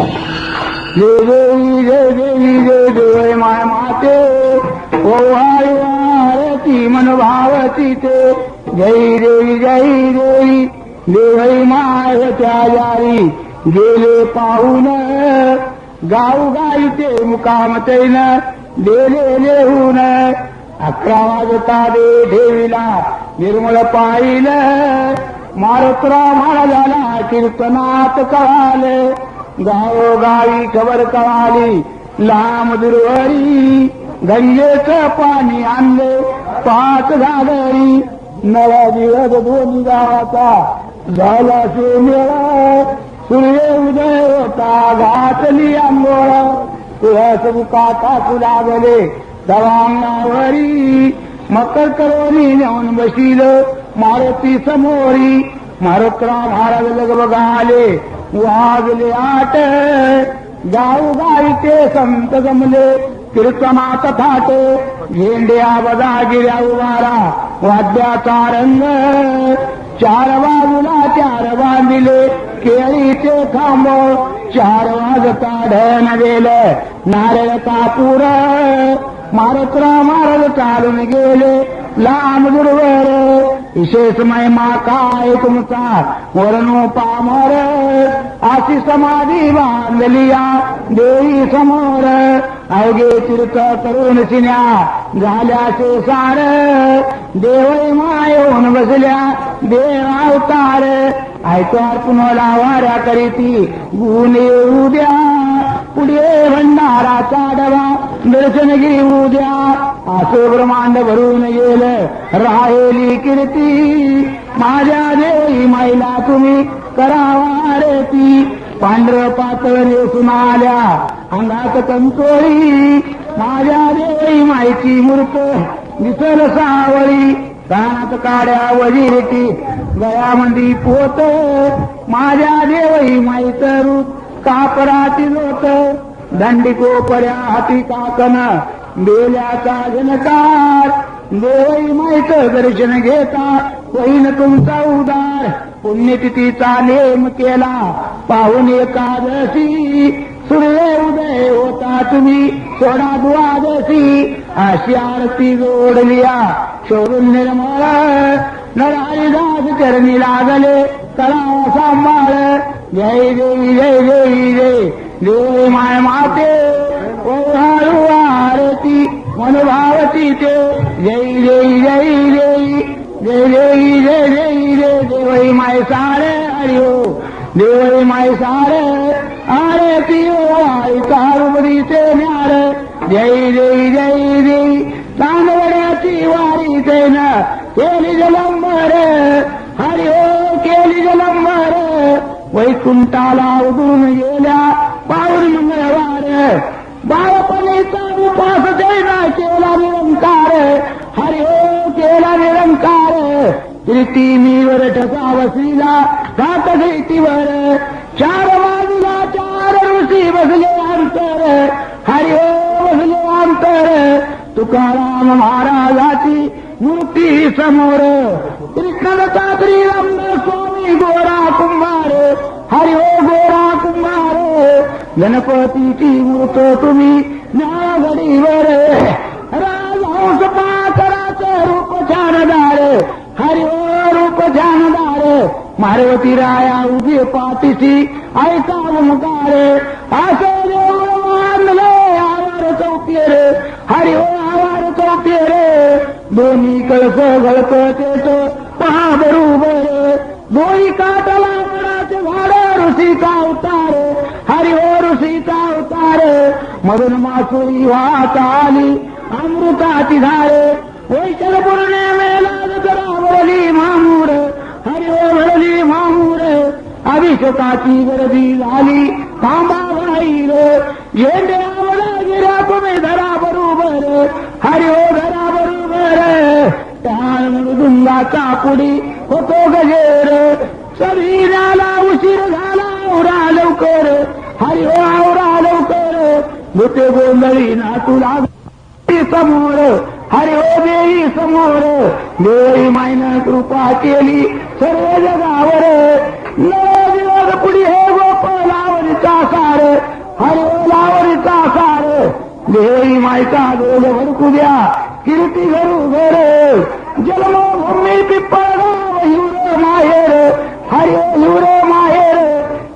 जय देवी जय देवी जय देव माय माते ओवाळी आरती मनभावती ते जय देवी जय देवी देवई माय त्या जारी गेले पाहून गाऊ गाईते मुकाम तैन देले लेहून अकरा वाजता दे देवीला निर्मळ पाहिलं मारुतराव महाराजाला कीर्तनात कळाले. गावोगावी खबर कळाली लांब दुर्वरी गंगेच पाणी आणले पाच घागरी नवा दिवस दोन्ही गावाचा झाला मेळा सूर्य उदय होता घातली आंघोळ. तुळस बुकाटा लागले दवांगावरी. मकर करोनी नेऊन बशील मारुती समोरी. मारुतराव महाराज लग बघाले वाजले आट गाऊ गाईचे संत जमले. कीर्तनात थाट. झेंड्या बजा गिऱ्या उभारा. वाद्याचा रंग. चार बाजूला चार बांधिले केळीचे खांब. चार वाजता ढन गेलं नारळ कापूर मारत्र महाराज चालून गेले. लांब दुर्वर. विशेष महिमा काय तुमचा? वरणोपामोर अशी समाधी बांधलिया देवी समोर. अवघे तीर्थ करून सिन्या झाल्याचे सार. माय मायवून बसल्या देव अवतार. ऐकवा पुन्हा वाऱ्या करीती गुण येऊ द्या. पुढे भंडाराचा डबा दर्शन घेऊ द्या. असं ब्रह्मांड भरून गेलं. राहिली कीर्ती. माझ्या देवी महिला तुम्ही करावा रेती पांढर पातळ नेसून आल्या अंगात कंचोळी. माझ्या देवी माईची मूर्त दिसल सावळी. कानात काड्या वजिरती गळ्यामंदी पोत. माझ्या देवई माईच रूप कापराची लोट. दंडी कोपऱ्या हाती काकन बेल्याचा जनकार देवई माईच दर्शन घेता होईन तुमचा उदार पुण्यतिथीचा नेम केला. पाहून एकादशी सूर्य उदय होता तुम्ही सोडा द्वादशी अशी आरती जोडलिया. शोधून निर्मळ नरारिदास करणी लागले करा सांभाळ. जय देवी जय देवी जय देवी माय माते ओहाळू आरती मनोभावती ते जय जय जय जय जय जय जय जय जय देवई माय सारे हरिओ देवई माय सारे आरती ओ आई कारुबरीचे न्यार जय जय जय जय तांदवड्याची वारी न केली जलंबर हरिओ केली जलंबर वैकुंठाला उडून गेल्या पाऊल मंगळवार बाळपणीचा उपास देना केला निरंकार. हरिओ हो, केला निरंकार. प्रीती मीवर ठसा वसलीला घात घेतीवर चार बाजूला चार ऋषी बसले अंतर. हरिओ हो, बसले अंतर. तुकाराम महाराजाची मूर्ती समोर. कृष्णदत्ता श्रीरामदास स्वामी गोरा कुंभार. हरिओ हो, गोरा कुंभार. गणपतीची मूर्त तुम्ही? न्यायगडीवर राजहंस पाकराचं रूप छानदार. हरी हो रूप छानदार. मारवती राया उभे पाठीशी ऐका ओमकार असं देऊळ मानले आवार चौकेर. हरी हो आवार चौकेर. दोन्ही कळस गळकतेच पहा बरोबर दोन्ही काटला झाड हो भरली मामूर अभिषेकाची गर्दी झाली थांबा बाहेर झेंड्यावर गिरा तुम्ही धरा बरोबर हरी हो धरा बरोबर टाळ मृदुंगाचा पुढी होतो गजेर शरीराला उशीर झाला आवरा लवकर हरी हो आवरा लवकर मृत्य गोंधळी नातूला समोर हरी हो देवी समोर देवी मायनं कृपा केली सर्व जगावर नव दिवस पुढी हे गोपालावरीचा सार हरिओलावरीचा सार देवी मायचा दोल भडकू द्या कीर्ती घरू घर जन्मभूमी पिप्पळगाव हिवरे माहेर हरिओ हिवरे माहेर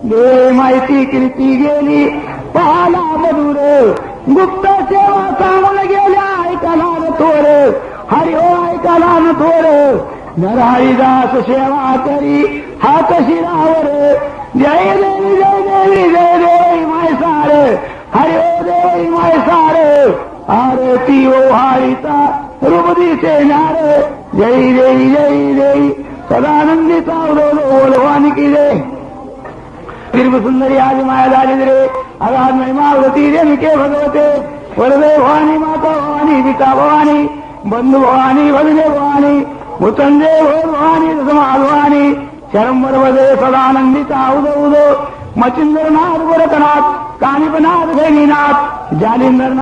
देवी माहिती कीर्ती गेली पाहाला मधुर गुप्त सेवा सांगून गेल्या ऐकाला न थोर हरिओ ऐकाला न थोर नरहरिदास सेवा करी हात शिरावर जय देवी जय देवी जय देवी माय सार. हरिओ देवी माय मायसार आरती ओ हारिता रुबदी दिसे नार. जय देवी जय देवी सदानंदी सदानंदीचा बोलवानी की जय. गिरव सुंदरी आदि माया झाली रे अगाध महिमावती रेणुके भगवते वरदे भवानी माता भवानी पिता भवानी बंधू भवानी भगने भवानी मुतंदे भो भवानी दसमा भवानी शरंबर वदे सदानंदिता उद उदो मचिंद्रनाथ गोरखनाथ कानिपनाथ गैनीनाथ जालिंदरनाथ